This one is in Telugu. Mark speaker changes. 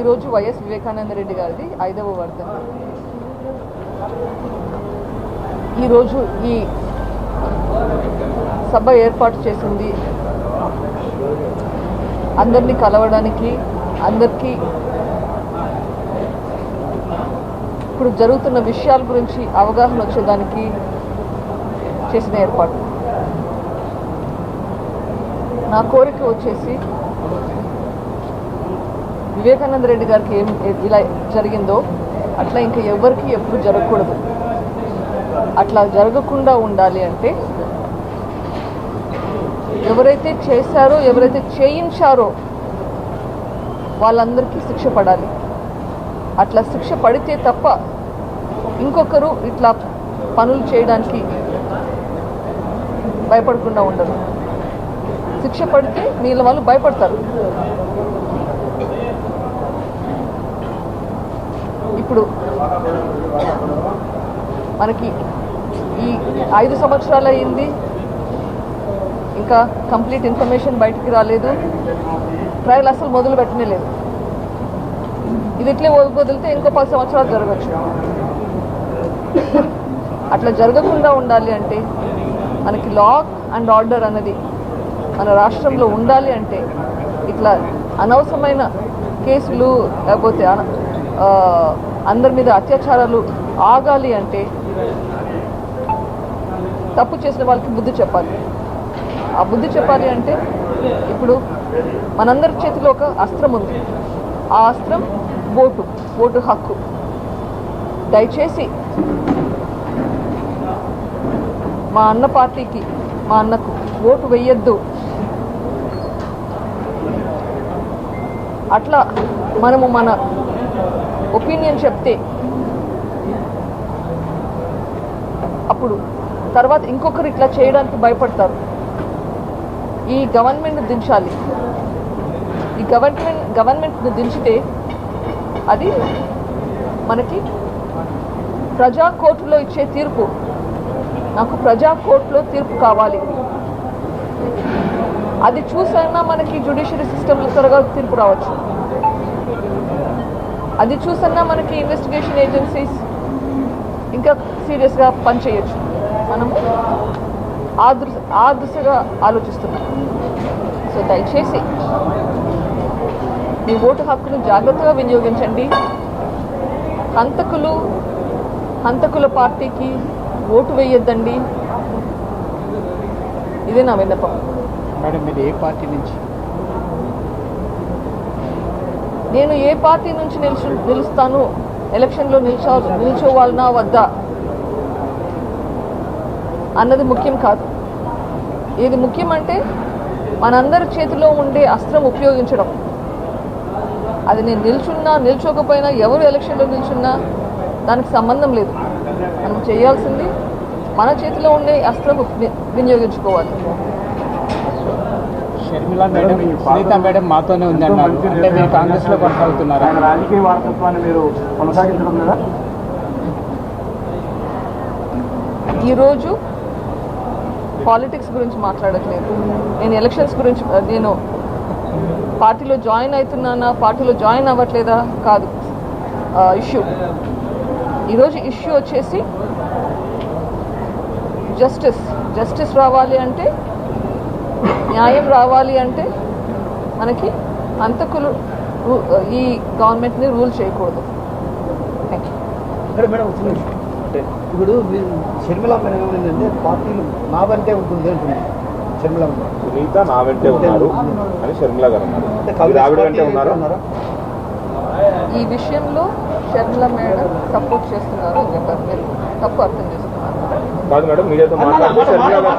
Speaker 1: ఈరోజు వైఎస్ వివేకానంద రెడ్డి గారిది ఐదవ వర్ధంతి ఈరోజు ఈ సభ ఏర్పాటు చేసింది. అందరినీ కలవడానికి అందరికీ ఇప్పుడు జరుగుతున్న విషయాల గురించి అవగాహన వచ్చేదానికి చేసిన ఏర్పాటు. నా కోరిక వచ్చేసి వివేకానంద రెడ్డి గారికి ఏం ఇలా జరిగిందో అట్లా ఇంకా ఎవరికి ఎప్పుడు జరగకూడదు. అట్లా జరగకుండా ఉండాలి అంటే ఎవరైతే చేశారో ఎవరైతే చేయించారో వాళ్ళందరికీ శిక్ష పడాలి. అట్లా శిక్ష పడితే తప్ప ఇంకొకరు ఇట్లా పనులు చేయడానికి భయపడకుండా ఉండరు. శిక్ష పడితే వీళ్ళ వాళ్ళు భయపడతారు. ఇప్పుడు మనకి ఈ ఐదు సంవత్సరాలు అయింది. ఇంకా కంప్లీట్ ఇన్ఫర్మేషన్ బయటికి రాలేదు. ట్రయల్ అసలు మొదలు పెట్టనే లేదు. ఇది ఇట్లే వదిలితే ఇంకో పది సంవత్సరాలు జరగచ్చు. అట్లా జరగకుండా ఉండాలి అంటే మనకి లా అండ్ ఆర్డర్ అన్నది మన రాష్ట్రంలో ఉండాలి అంటే ఇట్లా అనవసరమైన కేసులు లేకపోతే అందరి మీద అత్యాచారాలు ఆగాలి అంటే తప్పు చేసిన వాళ్ళకి బుద్ధి చెప్పాలి. ఆ బుద్ధి చెప్పాలి అంటే ఇప్పుడు మనందరి చేతిలో ఒక అస్త్రం ఉంది. ఆ అస్త్రం ఓటు ఓటు హక్కు. దయచేసి మా అన్న పార్టీకి మా అన్నకు ఓటు వెయ్యొద్దు అట్లా మనము మన ఒపీనియన్ చెప్తే అప్పుడు తర్వాత ఇంకొకరు ఇట్లా చేయడానికి భయపడతారు. ఈ గవర్నమెంట్ దించాలి. ఈ గవర్నమెంట్ గవర్నమెంట్ని దించితే అది మనకి ప్రజా కోర్టులో ఇచ్చే తీర్పు. నాకు ప్రజా కోర్టులో తీర్పు కావాలి. అది చూసైనా మనకి జ్యుడిషియరీ సిస్టంలో త్వరగా తీర్పు రావచ్చు. అది చూసన్నా మనకి ఇన్వెస్టిగేషన్ ఏజెన్సీస్ ఇంకా సీరియస్గా పనిచేయచ్చు. మనము ఆ దృ ఆ ఆలోచిస్తున్నాం. సో దయచేసి మీ ఓటు హక్కును జాగ్రత్తగా వినియోగించండి. హంతకులు హంతకుల పార్టీకి ఓటు వేయొద్దండి. ఇదే నా విన్నపం.
Speaker 2: మేడం మీరు ఏ పార్టీ నుంచి?
Speaker 1: నేను ఏ పార్టీ నుంచి నిలుచు నిలుస్తాను? ఎలక్షన్లో నిల్చో నిల్చోవాలనా వద్దా. అన్నది ముఖ్యం కాదు. ఇది ముఖ్యం అంటే మనందరి చేతిలో ఉండే అస్త్రం ఉపయోగించడం. అది నేను నిల్చున్నా నిల్చోకపోయినా ఎవరు ఎలక్షన్లో నిల్చున్నా దానికి సంబంధం లేదు. మనం చేయాల్సింది మన చేతిలో ఉండే అస్త్రం వి- వినియోగించుకోవాలి.
Speaker 2: షర్మిల మేడం సునీత మేడం మాతోనే ఉంది అన్నారు అంటే మీరు కాంగ్రెస్లో కొనసాగుతున్నారా?
Speaker 3: ఆయన రాజకీయ వారసత్వాన్ని మీరు కొనసాగించడం లేదా?
Speaker 1: ఈరోజు పాలిటిక్స్ గురించి మాట్లాడట్లేదు. నేను ఎలక్షన్స్ గురించి నేను పార్టీలో జాయిన్ అవుతున్నానా పార్టీలో జాయిన్ అవ్వట్లేదా కాదు. ఇష్యూ. ఈరోజు ఇష్యూ వచ్చేసి జస్టిస్ జస్టిస్ రావాలి అంటే న్యాయం రావాలి అంటే మనకి అంతకులు ఈ గవర్నమెంట్ని రూల్ చేయకూడదు థ్యాంక్ యూ
Speaker 4: మేడం ఇప్పుడు షర్మిల మేడం ఏమైందంటే పార్టీలు నా వెంటే ఉంటుంది అంటుంది షర్మిల మేడం
Speaker 5: సునీత నా వెంటే ఉన్నారు అని షర్మిల గారు అన్నారు ఆవిడ వెంటే ఉన్నారా
Speaker 1: ఈ విషయంలో షర్మిల మేడం సపోర్ట్ చేస్తున్నారు అని చెప్పారు మీరు తప్పు అర్థం చేస్తున్నారు
Speaker 5: కాదు మేడం మీడియాతో మాట్లాడుతూ షర్మిల గారు